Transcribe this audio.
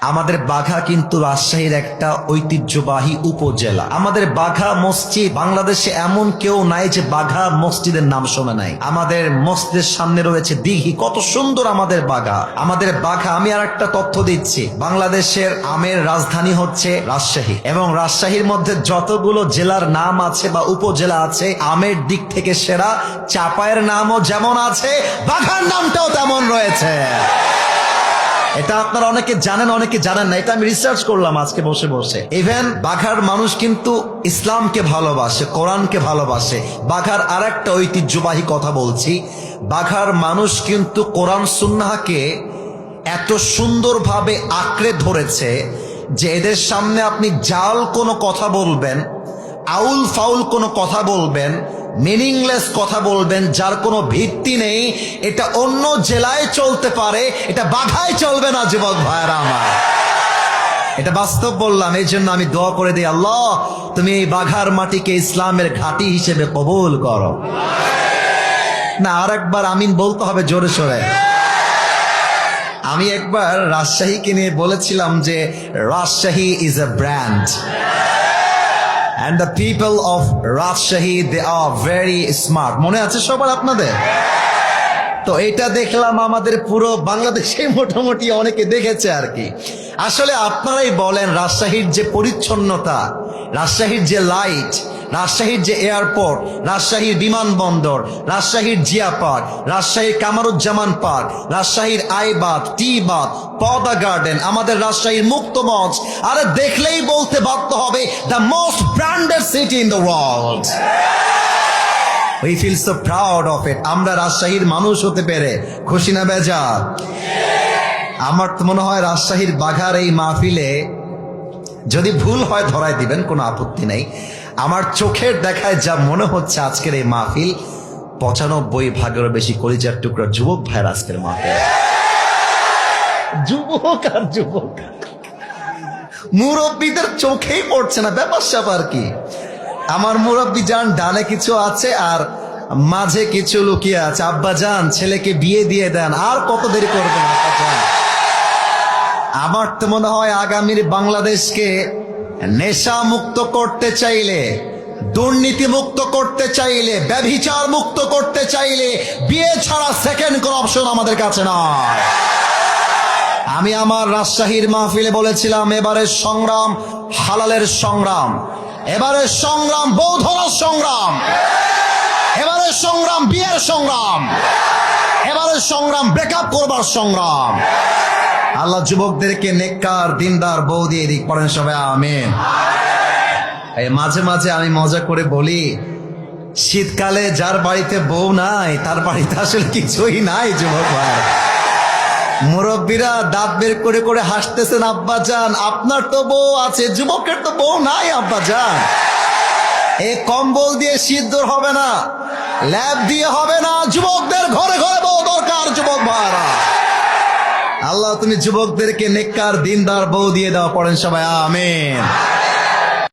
আমাদের বাঘা কিন্তু রাজশাহীর একটা ঐতিহ্যবাহী উপজেলা। আমাদের বাঘা মসজিদ বাংলাদেশে এমন কেউ নাই যে বাঘা মসজিদের নাম শোনে নাই। আমাদের মসজিদের সামনে রয়েছে দিঘি। কত সুন্দর আমাদের বাঘা। আমাদের বাঘা, আমি আর একটা তথ্য দিচ্ছি। বাংলাদেশের আমের রাজধানী হচ্ছে রাজশাহী এবং রাজশাহীর মধ্যে যতগুলো জেলার নাম আছে বা উপজেলা আছে, আমের দিক থেকে সেরা চাপায়ের নামও যেমন আছে, বাঘার নামটাও তেমন রয়েছে। এটা আপনারা অনেকে জানেন অনেকে জানেন না। এটা আমি রিসার্চ করলাম আজকে বসে বসে। ইভেন বাঘার মানুষ কিন্তু ইসলামকে ভালোবাসে, কোরআনকে ভালোবাসে। বাঘার আর একটা ঐতিহ্যবাহী কথা বলছি। বাঘার মানুষ কিন্তু কোরআন সুন্নাহকে এত সুন্দরভাবে আঁকড়ে ধরেছে যে এদের সামনে আপনি জাল কোনো কথা বলবেন, আউল ফাউল কোনো কথা বলবেন মিনিংলেস কথা বলবেন, যার কোনো ভিত্তি নেই। এটা অন্য জেলায় চলতে পারে, এটা বাঘায় চলবে না, যুবক ভাইরা আমার। এটা বাস্তব বললাম, এই জন্য আমি দোয়া করে দিই, আল্লাহ, তুমি এই বাঘার মাটিকে ইসলামের ঘাঁটি হিসেবে কবুল করো। না আর একবার আমিন বলতে হবে জোরে সোরে। আমি একবার রাজশাহীকে নিয়ে বলেছিলাম যে, Rajshahi is a brand and the people of Rajshahi they are very smart মনে আছে সবার আপনাদের? তো এটা দেখলাম আমাদের পুরো বাংলাদেশে মোটামুটি অনেকে দেখেছে আর কি। আসলে আপনারাই বলেন রাজশাহীর যে পরিচ্ছন্নতা রাজশাহীর যে লাইট রাজশাহীর যে এয়ারপোর্ট, রাজশাহীর বিমানবন্দর রাজশাহীর জিয়া পার্ক, রাজশাহীর কামারুজ্জামান পার্ক, রাজশাহীর আইবাদ টি বাদ পদা গার্ডেন, আমাদের রাজশাহীর মুক্ত মঞ্চ আরে দেখলেই বলতে বাধ্য হবে the most branded city in the world we feel so proud of it আমরা রাজশাহীর মানুষ হতে পেরে খুশি না বেজা আমার তো মনে হয় রাজশাহীর বাঘার এই মাহফিলে যদি ভুল হয় ধরাই দিবেন, কোনো আপত্তি নেই। আমার চোখের দেখায় যা মনে হচ্ছে আজকের এই মাহফিল, পঁচানব্বই ভাগেরও বেশি কলিজার টুকরা যুবক ভাইয়ের আজকের মাহফিল। যুবক আর যুবক। মুরব্বীদের চোখেই পড়ছে না, ব্যাপার স্যাপার কি? আমার মুরব্বী যান, ডানে কিছু আছে আর মাঝে কিছু লুকিয়ে আছে। আব্বা যান, ছেলেকে বিয়ে দিয়ে দেন, আর কত দেরি করবেন, আব্বা যান? আমার তো মনে হয় আগামীর বাংলাদেশকে নেশা মুক্ত করতে চাইলে দুর্নীতি মুক্ত করতে চাইলে ব্যভিচার মুক্ত করতে চাইলে বিয়ে ছাড়া সেকেন্ড কোন অপশন আমাদের কাছে নয় আমি আমার রাজশাহীর মাহফিলে বলেছিলাম এবারের সংগ্রাম হালালের সংগ্রাম এবারের সংগ্রাম বৌদ্ধরার সংগ্রাম এবারের সংগ্রাম বিয়ের সংগ্রাম এবারের সংগ্রাম ব্রেকআপ করবার সংগ্রাম। আল্লাহ যুবকদেরকে নেককার, দিনদার, বউ দিয়ে দিক পড়েন সবাই, আমিন। মাঝে মাঝে আমি মজা করে বলি, শীতকালে যার বাড়িতে বউ নাই, তার বাড়িতে আসলে কিছুই নাই, যুবক ভাই। মুরব্বীরা দাঁত বের করে করে হাসতেছেন, আব্বা যান, আপনার তো বউ আছে, যুবকের তো বউ নাই, আব্বা যান। এই কম্বল দিয়ে শীত দূর হবে না, ল্যাব দিয়ে হবে না, যুবকদের ঘরে ঘরে বউ দরকার, যুবক ভাইরা। আল্লাহ তুমি যুবকদেরকে নেককার দিনদার বউ দিয়ে দাও পড়েন সবাই আমিন।